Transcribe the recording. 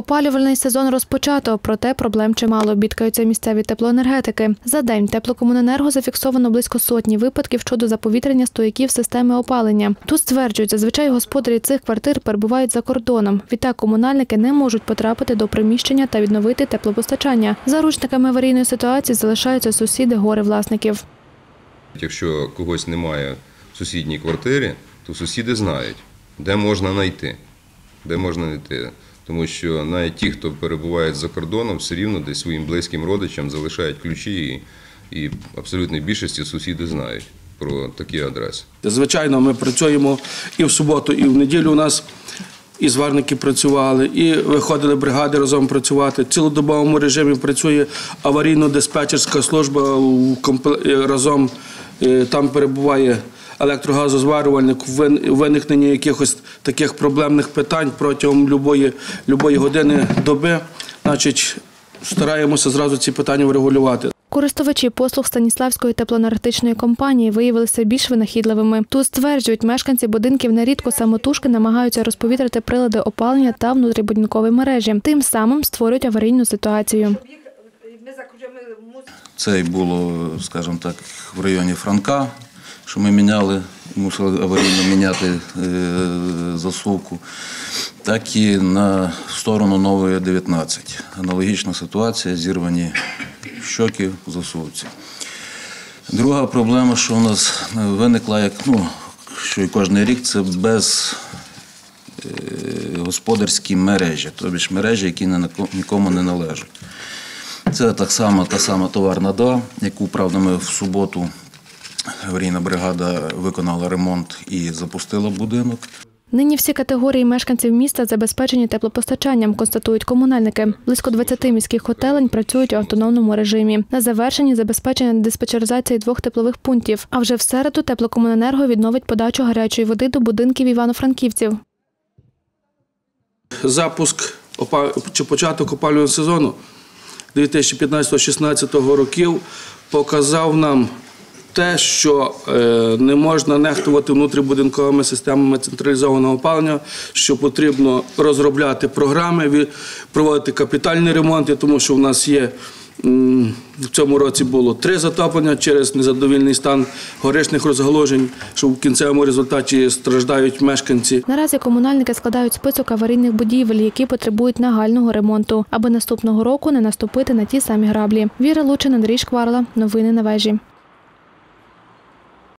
Опалювальний сезон розпочато, проте проблем чимало. Бідкаються місцеві теплоенергетики. За день теплокомуненерго зафіксовано близько сотні випадків щодо заповітрення стояків системи опалення. Тут стверджують, зазвичай господарі цих квартир перебувають за кордоном. Відтак комунальники не можуть потрапити до приміщення та відновити теплопостачання. Заручниками аварійної ситуації залишаються сусіди горе власників. Якщо когось немає в сусідній квартирі, то сусіди знають, де можна знайти. Де можна знайти. Тому що навіть ті, хто перебувають за кордоном, все рівно десь своїм близьким родичам залишають ключі, і, і абсолютній більшості сусіди знають про такі адреси. Звичайно, ми працюємо і в суботу, і в неділю у нас і зварники працювали, і виходили бригади разом працювати. В цілодобовому режимі працює аварійно-диспетчерська служба разом. е, Там перебуває електрогазозварювальник у вин- якихось таких проблемних питань протягом любої, любої години доби. Значить, стараємося зразу ці питання врегулювати. Користувачі послуг Станіславської теплоенергетичної компанії виявилися більш винахідливими. Тут стверджують, мешканці будинків нерідко самотужки намагаються розповітрити прилади опалення та внутрібудинкові мережі. Тим самим створюють аварійну ситуацію. Це і було, скажімо так, в районі Франка, що ми міняли, мусили аварійно міняти е, засувку, так і на сторону нової 19. Аналогічна ситуація, зірвані щоки в засувці. Друга проблема, що у нас виникла, як ну, що і кожен рік, це без е, господарські мережі, тобто мережі, які нікому не належать. Це так само та сама товарна ДА, яку, правда, ми в суботу аварійна бригада виконала ремонт і запустила будинок. Нині всі категорії мешканців міста забезпечені теплопостачанням, констатують комунальники. Близько 20 міських котелень працюють у автономному режимі. На завершенні забезпечення диспетчеризації двох теплових пунктів. А вже в середу теплокомуненерго відновить подачу гарячої води до будинків івано-франківців. запуск чи початок опалювального сезону 2015-16 років показав нам те, що е, не можна нехтувати внутрібудинковими системами централізованого опалення, що потрібно розробляти програми, проводити капітальні ремонти, тому що в нас є. В цьому році було три затоплення через незадовільний стан горишних розгалужень, що в кінцевому результаті страждають мешканці. Наразі комунальники складають список аварійних будівель, які потребують нагального ремонту, аби наступного року не наступити на ті самі граблі. Віра Лучин, Андрій Шкварла. Новини на вежі.